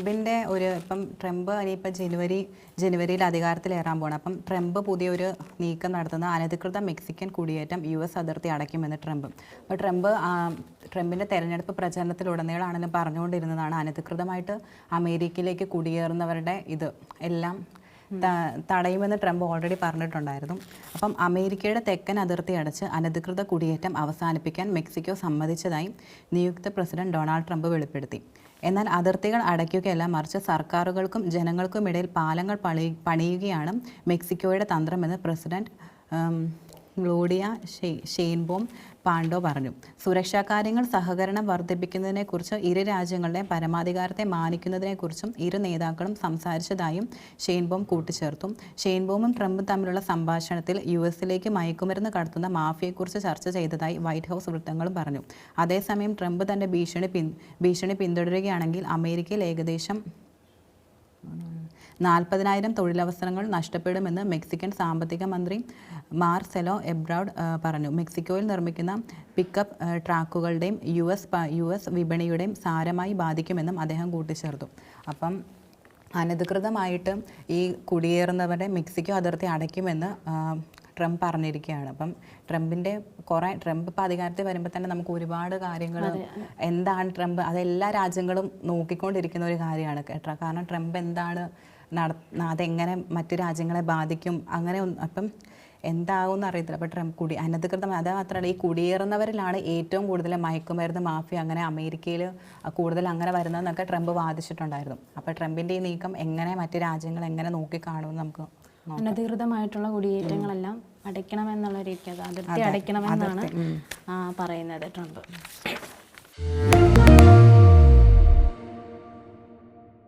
ട്രംപിന്റെ ഒരു ഇപ്പം ട്രംപ് ഇനിയിപ്പോൾ ജനുവരി ജനുവരിയിൽ അധികാരത്തിലേറാൻ പോകണം അപ്പം ട്രംപ് പുതിയൊരു നീക്കം നടത്തുന്ന അനധികൃത മെക്സിക്കൻ കുടിയേറ്റം യു എസ് അതിർത്തി അടയ്ക്കുമെന്ന് ട്രംപ്. അപ്പോൾ ട്രംപ് ട്രംപിന്റെ തെരഞ്ഞെടുപ്പ് പ്രചരണത്തിലുടനീളാണെങ്കിലും പറഞ്ഞുകൊണ്ടിരുന്നതാണ് അനധികൃതമായിട്ട് അമേരിക്കയിലേക്ക് കുടിയേറുന്നവരുടെ ഇത്. എല്ലാം തടയുമെന്ന് ട്രംപ് ഓൾറെഡി പറഞ്ഞിട്ടുണ്ടായിരുന്നു. അപ്പം അമേരിക്കയുടെ തെക്കൻ അതിർത്തി അടച്ച് അനധികൃത കുടിയേറ്റം അവസാനിപ്പിക്കാൻ മെക്സിക്കോ സമ്മതിച്ചതായി നിയുക്ത പ്രസിഡന്റ് ഡൊണാൾഡ് ട്രംപ് വെളിപ്പെടുത്തി. എന്നാൽ അതിർത്തികൾ അടയ്ക്കുകയല്ല മറിച്ച് സർക്കാരുകൾക്കും ജനങ്ങൾക്കും ഇടയിൽ പാലങ്ങൾ പണി പണിയുകയാണ് മെക്സിക്കോയുടെ തന്ത്രമെന്ന് പ്രസിഡന്റ് ഗ്ലോഡിയ ഷെയ്ൻബോം പാണ്ഡോ പറഞ്ഞു. സുരക്ഷാ കാര്യങ്ങൾ സഹകരണം വർദ്ധിപ്പിക്കുന്നതിനെക്കുറിച്ച് ഇരു രാജ്യങ്ങളുടെ പരമാധികാരത്തെ മാനിക്കുന്നതിനെക്കുറിച്ചും ഇരു നേതാക്കളും സംസാരിച്ചതായും ഷെയ്ൻബോം കൂട്ടിച്ചേർത്തു. ഷെയ്ൻബോമും ട്രംപും തമ്മിലുള്ള സംഭാഷണത്തിൽ യു എസിലേക്ക് മയക്കുമരുന്ന് കടത്തുന്ന മാഫിയെക്കുറിച്ച് ചർച്ച ചെയ്തതായി വൈറ്റ് ഹൗസ് വൃത്തങ്ങളും പറഞ്ഞു. അതേസമയം ട്രംപ് തന്റെ ഭീഷണി പിൻ ഭീഷണി പിന്തുടരുകയാണെങ്കിൽ അമേരിക്കയിൽ ഏകദേശം നാൽപ്പതിനായിരം തൊഴിലവസരങ്ങൾ നഷ്ടപ്പെടുമെന്ന് മെക്സിക്കൻ സാമ്പത്തിക മന്ത്രി മാർസെലോ എബ്രൗഡ് പറഞ്ഞു. മെക്സിക്കോയിൽ നിർമ്മിക്കുന്ന പിക്കപ്പ് ട്രാക്കുകളുടെയും യു എസ് യു എസ് വിപണിയുടെയും സാരമായി ബാധിക്കുമെന്നും അദ്ദേഹം കൂട്ടിച്ചേർത്തു. അപ്പം അനധികൃതമായിട്ട് ഈ കുടിയേറുന്നവരെ മെക്സിക്കോ അതിർത്തി അടയ്ക്കുമെന്ന് ട്രംപ് പറഞ്ഞിരിക്കുകയാണ്. അപ്പം ട്രംപിന്റെ കുറേ ട്രംപ് ഇപ്പോൾ അധികാരത്തിൽ വരുമ്പോൾ തന്നെ നമുക്ക് ഒരുപാട് കാര്യങ്ങൾ എന്താണ് ട്രംപ് അതെല്ലാ രാജ്യങ്ങളും നോക്കിക്കൊണ്ടിരിക്കുന്ന ഒരു കാര്യമാണ് കേട്ടോ കാരണം ട്രംപ് എന്താണ് നട അതെങ്ങനെ മറ്റു രാജ്യങ്ങളെ ബാധിക്കും അങ്ങനെ ഒന്ന് അപ്പം എന്താവും അറിയത്തില്ല. അപ്പോൾ ട്രംപ് കുടി അനധികൃതമായി അത് മാത്രമല്ല ഈ കുടിയേറുന്നവരിലാണ് ഏറ്റവും കൂടുതൽ മയക്കുമരുന്ന് മാഫിയ അങ്ങനെ അമേരിക്കയിൽ കൂടുതൽ അങ്ങനെ വരുന്നതെന്നൊക്കെ ട്രംപ് വാദിച്ചിട്ടുണ്ടായിരുന്നു. അപ്പോൾ ട്രംപിന്റെ ഈ നീക്കം എങ്ങനെ മറ്റു രാജ്യങ്ങൾ എങ്ങനെ നോക്കിക്കാണുമെന്ന് നമുക്ക്. അനധികൃതമായിട്ടുള്ള കുടിയേറ്റങ്ങളെല്ലാം അടയ്ക്കണമെന്നുള്ള രീതിക്ക് അത് അതിർത്തി അടയ്ക്കണമെന്നാണ് ആ, പറയുന്നത് ട്രംപ്.